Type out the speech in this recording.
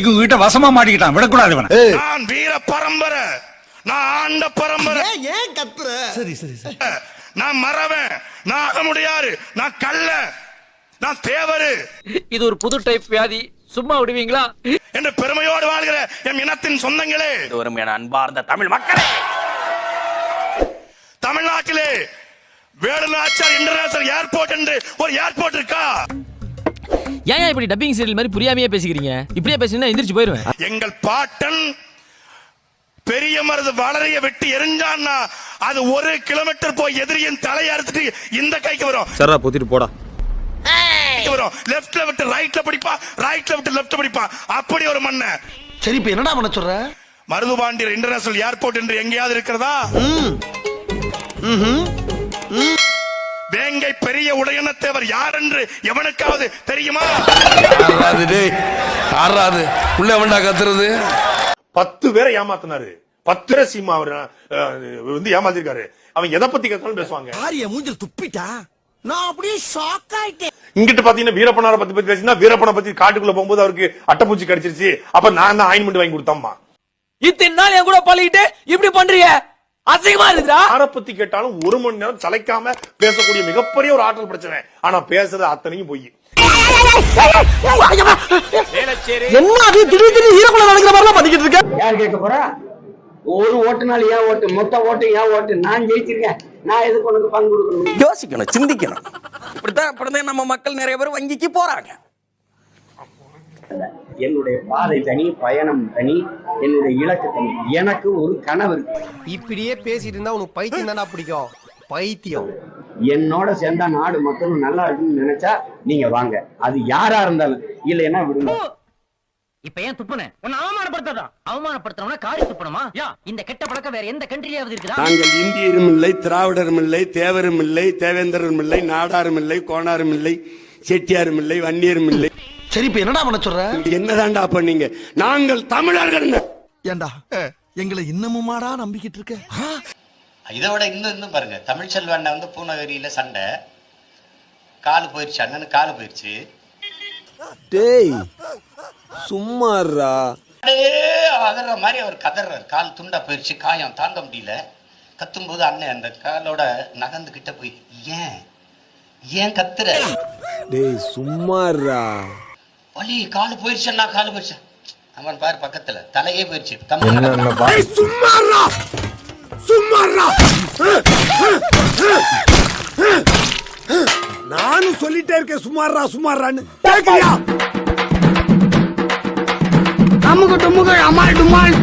இன்னைக்கு உங்ககிட்ட வசமா மாட்டிக்கிட்டான். விடக்கூடாது இவனை. நான் வீர பரம்பரை. நான் ஆண்ட பரம்பரை. ஏன் கத்துற? சரி சரி சரி. நான் மறவன். நான் ஆக முடியாது நான் கள்ள. நான் தேவரு. இது ஒரு புது டைப் வியாதி. சும்மா விடுவீங்களா? என்று பெருமையோடு வாழ்கிற என் இனத்தின் சொந்தங்களே. ஒரு என அன்பார்ந்த தமிழ் மக்களே. தமிழ்நாட்டிலே வேலுநாச்சியார் இன்டர்நேஷனல் ஏர்போர்ட் என்று ஒரு ஏர்போர்ட் இருக்கா? ஏன் இப்படி டப்பிங் சீரியல் மாதிரி புரியாமையே பேசிக்கிறீங்க? இப்படியே பேசினா எந்திரிச்சு போயிருவேன். எங்கள் பாட்டன் பெரிய மருது வளரைய வெட்டி எரிஞ்சான்னா அது ஒரு கிலோமீட்டர் போய் எதிரியின் தலையை அறுத்துட்டு இந்த கைக்கு வரும். சரா பொத்திட்டு போடா. வரும். லெஃப்ட்ல விட்டு ரைட்ல படிப்பா ரைட்ல விட்டு லெஃப்ட் படிப்பா. அப்படி ஒரு மண்ண. சரி இப்ப என்னடா பண்ண சொல்ற? மருதுபாண்டியர் இன்டர்நேஷனல் ஏர்போர்ட் என்று எங்கேயாவது இருக்கிறதா? வேங்கை பெரிய உடையனத்தேவர் யார் என்று எவனுக்காவது தெரியுமா? ஆறாது டேய். ஆறாது. உள்ள வேண்டா கத்துறது. பத்து பேரை ஏமாத்தினாரு. பத்து பேரை சீமா அவர் வந்து ஏமாத்திருக்காரு. அவன் எதை பத்தி கேட்டாலும் பேசுவாங்க. ஆரிய மூஞ்சில் துப்பிட்டா? நான் அப்படியே ஷாக் ஆயிட்டேன். இங்கிட்டு பாத்தீங்கன்னா வீரப்பனார பத்தி பத்தி பேசினா வீரப்பனை பத்தி காட்டுக்குள்ள போகும்போது அவருக்கு அட்டைப்பூச்சி கடிச்சிருச்சு. அப்ப நான் தான் ஆயின்மெண்ட் வாங்கி கொடுத்தம்மா. இத்தனை நாள் என் கூட பழகிட்டு இப்படி பண்றீங்க அசிங்கமா இருக்குதா யாரை பத்தி கேட்டாலும் ஒரு மணி நேரம் சளைக்காம பேசக்கூடிய மிகப்பெரிய ஒரு ஆற்றல் பிரச்சனை. ஆனா பேசுறது அத்தனையும் பொய். என்ன அது? திடீர் திடீர் ஈரக்குள்ள நடக்கிற மாதிரிலாம் பண்ணிக்கிட்டு இருக்க? யார் கேட்க போறா? ஒரு ஓட்டுனால ஏன் ஓட்டு மொத்த ஓட்டு ஏன் ஓட்டு. நான் ஜெயிச்சிருக்கேன். நான் எதுக்கு உனக்கு பங்கு கொடுக்கணும்? யோசிக்கணும் சிந்திக்கணும். இப்படித்தான் இப்படிதான் நம்ம மக்கள் நிறைய பேர் வங்கிக்கு போறாங்க. என்னுடைய பாதை தனி பயணம் தனி என்னுடைய இலக்கு தனி. எனக்கு ஒரு கனவு இருக்கு. இப்படியே பேசிட்டு இருந்தா உனக்கு பைத்தியம் தானே பிடிக்கும். பைத்தியம். என்னோட சேர்ந்தா நாடு மக்களும் நல்லா இருக்குன்னு நினைச்சா நீங்க வாங்க. அது யாரா இருந்தாலும் இல்லைன்னா விடுங்க. இப்ப ஏன் துப்புன? உன்னை அவமானப்படுத்ததா அவமானப்படுத்தணும்னா காரி துப்பணுமா யா இந்த கெட்ட பழக்கம் வேற எந்த கண்ட்ரியாவது இருக்குதா? நாங்கள் இந்தியரும் இல்லை திராவிடரும் இல்லை தேவரும் இல்லை தேவேந்திரரும் இல்லை நாடாரும் இல்லை கோணாரும் இல்லை செட்டியாரும் இல்லை வன்னியரும் இல்லை. சரி இப்ப என்னடா பண்ண சொல்ற? என்னதான்டா பண்ணீங்க? நாங்கள் தமிழர்கள் ஏண்டா? எங்களை இன்னமுமாடா நம்பிக்கிட்டு இருக்க? இதை விட இன்னும் இன்னும் பாருங்க. தமிழ் செல்வண்ண வந்து பூநகரியில சண்டை. காலு போயிருச்சு அண்ணனுக்கு காலு போயிருச்சு. டேய் சும்மாறா அதற மாதிரி அவர் கதறார். கால் துண்டா போயிருச்சு காயம் தாங்க முடியல. கத்தும்போது அண்ணன் அந்த காலோட நகர்ந்து கிட்ட போய் ஏன்? ஏன் கத்துற? டேய் சும்மாறா வலி காலு போயிருச்சுன்னா காலு போயிருச்சு? அவன் பாரு பக்கத்துல தலையே டேய் சும்மாறா சும்மாறா நானும் சொல்லிட்டே இருக்கேன் சும்மாறா சும்மாறான்னு கேக்குறியா? அமுக டுமுக அமால் டுமால்.